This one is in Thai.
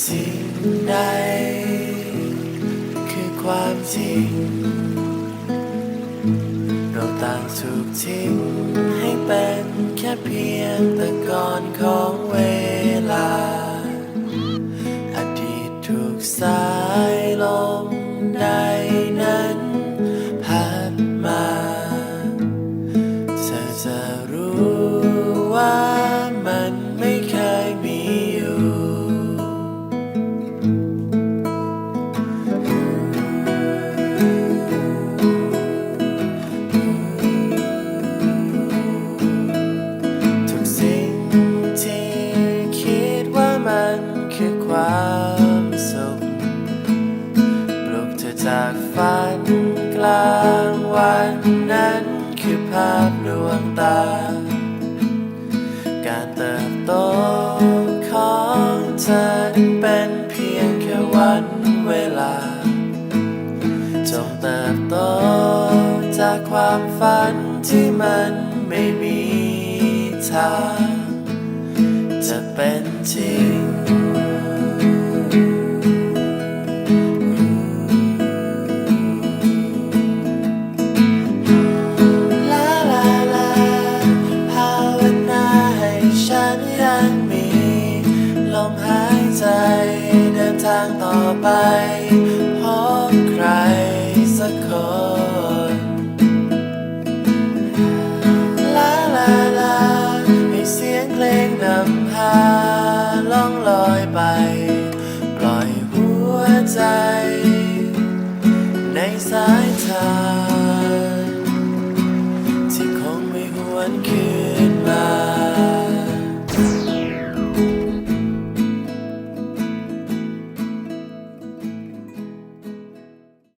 สิ่งใด คือความจริง เราต่างถูกทิ้งให้เป็นแค่เพียงตะกอนของเวลา อดีตถูกสายลมใดางวันนั้นคือภาพลวงตา การเติบโตของเธอนั้นเป็นเพียงแค่วันเวลา จงเติบโตจากความฝันที่มันไม่มีทางจะเป็นจริง มหายใจ เดินทางต่อไปพบใครสักคนลาลาลาให้เสียงเพลงนำพาล่องลอยไปป